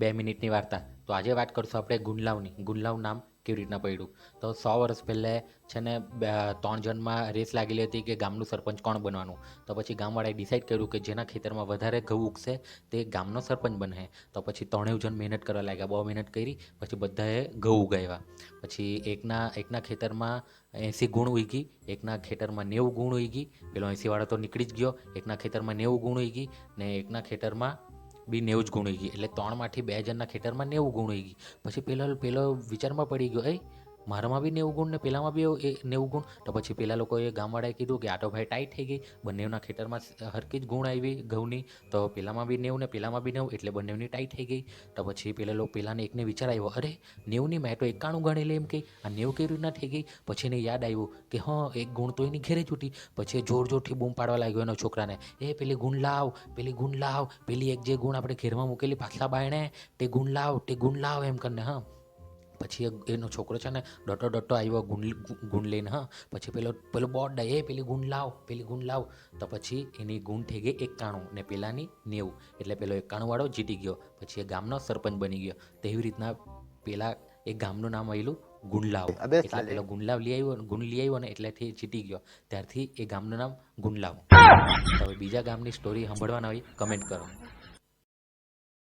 બે મિનિટની વાર્તા. તો આજે વાત કરશું આપણે ગુંડલાવની. ગુંડલાવ નામ કેવી રીતના પડ્યું? તો સો વર્ષ પહેલાં છે ને ત્રણ જણમાં રેસ લાગેલી હતી કે ગામનું સરપંચ કોણ બનવાનું. તો પછી ગામવાળાએ ડિસાઈડ કર્યું કે જેના ખેતરમાં વધારે ઘઉં ઉગશે, તે ગામનો સરપંચ બને. તો પછી ત્રણેય જણ મહેનત કરવા લાગ્યા. બહુ મહેનત કરી, પછી બધાએ ઘઉં ઉગાવ્યા. પછી એકના એકના ખેતરમાં એંસી ગુણ ઉગી, એકના ખેતરમાં નેવું ગુણ ઉગી. પેલો એંસીવાળો તો નીકળી જ ગયો. એકના ખેતરમાં નેવું ગુણ ઉગી ને એકના ખેતરમાં બી નેવું જ ગુણી ગઈ. એટલે ત્રણમાંથી બે જણના ખેતરમાં નેવું ગુણ ગઈ. પછી પેલો પેલો વિચારમાં પડી ગયો એ મારામાં બી નેવું ગુણ ને પેલામાં બી એ નેવું ગુણ. તો પછી પેલા લોકોએ ગામવાળાએ કીધું કે આ તો ભાઈ ટાઈટ થઈ ગઈ. બંનેના ખેતરમાં હરકી જ ગુણ આવી ઘઉંની. તો પેલામાં બી નેવું ને પેલામાં બી નેવું એટલે બંનેની ટાઈટ થઈ ગઈ. તો પછી પેલા લોકો પેલાને એકને વિચાર આવ્યો, અરે, નેવુંની મેં તો એકાણું ગણેલી એમ કે. આ નેવું કેવી રીતના થઈ ગઈ? પછી એને યાદ આવ્યું કે, હં, એક ગુણ તો એની ઘેરે છૂટી પછી જોર જોરથી બૂમ પાડવા લાગ્યો એનો છોકરાને. એ, પેલી ગુણ લાવ, પેલી ગુણ લાવ. પેલી એક જે ગુણ આપણે ઘેરમાં મૂકેલી પાછલા બાયણે તે ગુણ લાવ, તે ગુણ લાવ. એમ કરીને, હા. પછી એ- એનો છોકરો છે ને ડોટો ડોટો આવ્યો ગુણ ગુંડ લઈને હા. પછી પેલો પેલો બોર્ડ એ પેલી ગુંડ લાવ પેલી ગુંડ લાવ. તો પછી એની ગુણ થઈ ગઈ એકાણું ને પેલાની નેવું. એટલે પેલો એકાણુંવાળો જીતી ગયો. પછી એ ગામનો સરપંચ બની ગયો. તેવી રીતના પેલા એ ગામનું નામ આવેલું ગુંડલાવ એટલે. પેલો ગુંડલાવ લઈ આવ્યો ગુંડ લઈ આવ્યો ને એટલેથી જીતી ગયો. ત્યારથી એ ગામનું નામ ગુંડલાવ હવે બીજા ગામની સ્ટોરી સાંભળવાના હોય કમેન્ટ કરો.